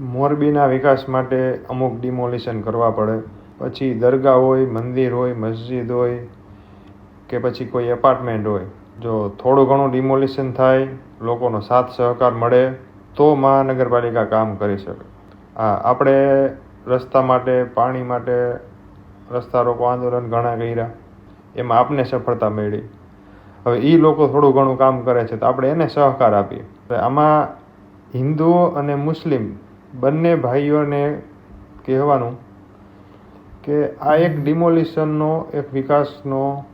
મોરબીના વિકાસ માટે અમુક ડિમોલિશન કરવા પડે. પછી દરગાહ હોય, મંદિર હોય, મસ્જિદ હોય કે પછી કોઈ એપાર્ટમેન્ટ હોય. જો થોડું ઘણું ડિમોલિશન થાય, લોકોનો સાથ સહકાર મળે, તો મહાનગરપાલિકા કામ કરી શકે. હા આપણે રસ્તા માટે, પાણી માટે રસ્તા રોકો આંદોલન ઘણા કર્યા. એમાં આપને સફળતા મળી. હવે એ લોકો થોડું ઘણું કામ કરે છે તો આપણે એને સહકાર આપીએ. આમાં હિન્દુઓ અને મુસ્લિમ બંને ભાઈઓને કહેવાનું કે આ એક ડિમોલિશનનો એક વિકાસનો,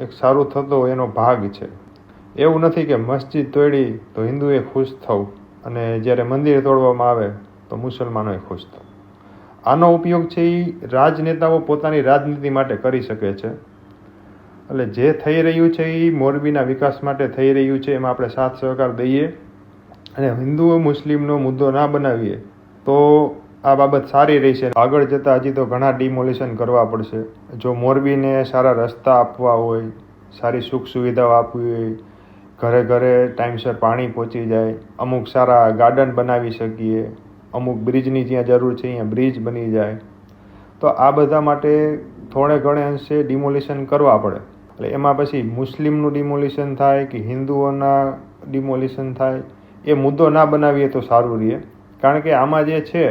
એક સારું થતો એનો ભાગ છે. એવું નથી કે મસ્જિદ તોડી તો હિન્દુએ ખુશ થવું અને જ્યારે મંદિર તોડવામાં આવે તો મુસલમાનોએ ખુશ થવું. આનો ઉપયોગ છે એ રાજનેતાઓ પોતાની રાજનીતિ માટે કરી શકે છે. એટલે જે થઈ રહ્યું છે એ મોરબીના વિકાસ માટે થઈ રહ્યું છે, એમાં આપણે સાથ સહકાર દઈએ અને હિન્દુ મુસ્લિમનો મુદ્દો ના બનાવીએ તો આ બાબત સારી રહેશે. આગળ જતાં હજી તો ઘણા ડિમોલિશન કરવા પડશે. જો મોરબીને સારા રસ્તા આપવા હોય, સારી સુખ સુવિધાઓ આપવી હોય, ઘરે ઘરે ટાઈમસર પાણી પહોંચી જાય, અમુક સારા ગાર્ડન બનાવી શકીએ, અમુક બ્રિજની જ્યાં જરૂર છે અહીંયા બ્રિજ બની જાય, તો આ બધા માટે થોડે ઘણે અંશે ડિમોલિશન કરવા પડે. એટલે એમાં પછી મુસ્લિમનું ડિમોલિશન થાય કે હિન્દુઓના ડિમોલિશન થાય, એ મુદ્દો ના બનાવીએ તો સારું રહે. કારણ કે આમાં જે છે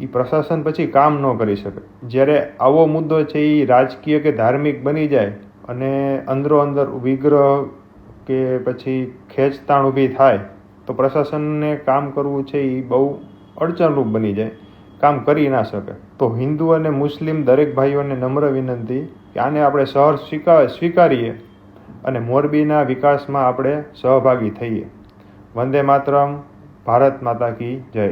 એ પ્રશાસન પછી કામ ન કરી શકે. જ્યારે આવો મુદ્દો છે એ રાજકીય કે ધાર્મિક બની જાય અને અંદરો અંદર વિગ્રહ કે પછી ખેંચતાણ ઊભી થાય, તો પ્રશાસનને કામ કરવું છે એ બહુ અડચણરૂપ બની જાય. કામ કરી ના શકે. તો હિન્દુ અને મુસ્લિમ દરેક ભાઈઓને નમ્ર વિનંતી કે આને આપણે સહર સ્વીકાર, સ્વીકારીએ અને મોરબીના વિકાસમાં આપણે સહભાગી થઈએ. વંદે માતરમ. ભારત માતા કી જય.